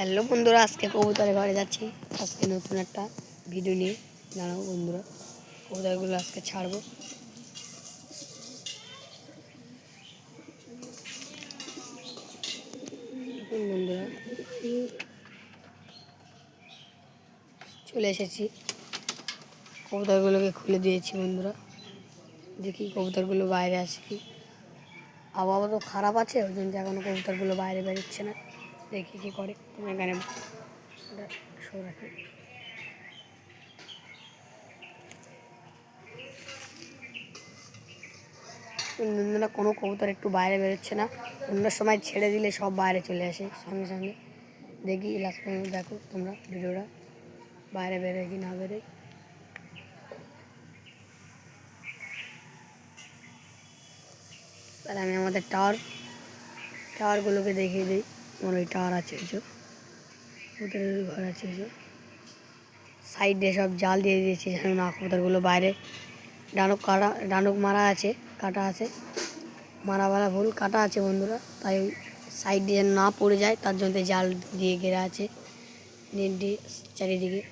Hello বন্ধুরা, আজকে কবুতরের ঘরে যাচ্ছি। আজকে নতুন একটা ভিডিও নিয়ে। জানাব বন্ধুরা, কবুতরগুলো আজকে ছাড়বো। বন্ধুরা, চলে এসেছি। কবুতরগুলোকে খুলে দিয়েছি বন্ধুরা। দেখি কবুতরগুলো বাইরে আসে কি। আবহাওয়া তো খারাপ আছে, ওই জন্য এখনও কবুতরগুলো বাইরে বেরোচ্ছে না। দেখি কি করে। এখানে শো রাখি। বন্ধুরা কোনো কবুতর একটু বাইরে বেরোচ্ছে না। অন্য সময় ছেড়ে দিলে সব বাইরে চলে আসে সঙ্গে সঙ্গে। দেখি লাস্ট পর্যন্ত দেখো তোমরা ভিডিওটা। বাইরে বেরোয় কি না বেরোয়। তাহলে আমি আমাদের টাওয়ার টাওয়ারগুলোকে দেখিয়ে দিই। আমার ওই টাওয়ার আছে যে। ওদের ঘর আছে যে। সাইডে সব জাল দিয়ে দিয়েছি যেন না কবুতরগুলো বাইরে। ডানক কাটা, ডানক মারা আছে, কাটা আছে। মারা বেলা ভুল, কাটা আছে বন্ধুরা। তাই সাইড দিয়ে না পড়ে যায়, তার জন্য জাল দিয়ে ঘেরা আছে। নেট দিয়ে চারিদিকে।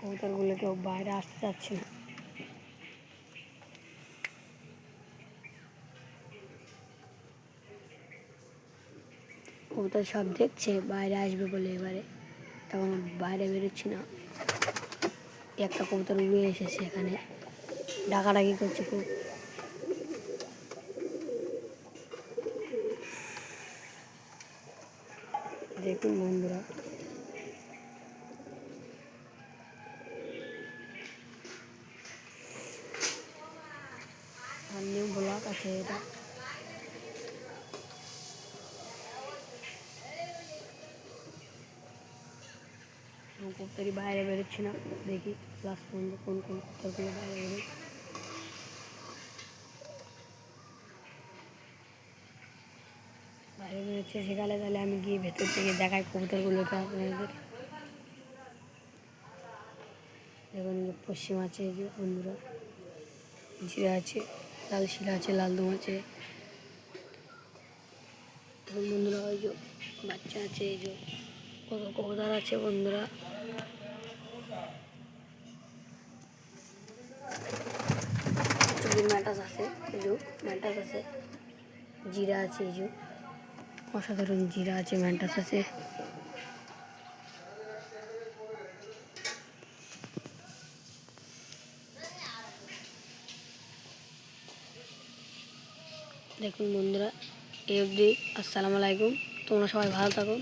কবুতরগুলো কেউ বাইরে আসতে চাচ্ছে না। কবুতর সব দেখছে, বাইরে আসবে বলে এবারে। তখন বাইরে বেরোচ্ছি না। একটা কবুতর উড়ে এসেছে এখানে। ডাকাডাকি করছে খুব। দেখুন বন্ধুরা। নিউ ব্লক আছে এটা। কবুতরই বাইরে বেরোচ্ছে না। দেখি লাস্ট পর্যন্ত কোন কোন কবুতরগুলো বাইরে বেরোয়। বাইরে বেরোচ্ছে, সেখানে তাহলে আমি গিয়ে ভেতর থেকে দেখাই কবুতরগুলোকে আপনাদের। দেখুন পশ্চিম আছে যে বন্ধুরা জিরা আছে, লাল শিলা আছে, লাল দম আছে। বন্ধুরা, ওই যে বাচ্চা আছে, এই যে কত কবুতর আছে বন্ধুরা। চুরির ম্যাটাস আছে, এই যে ম্যাটাস আছে, জিরা আছে, এই যে, অসাধারণ জিরা আছে ম্যাটাস আছে। দেখুন বন্ধুরা, এই অবধি, আসসালামু আলাইকুম, তোমরা সবাই ভালো থাকুন।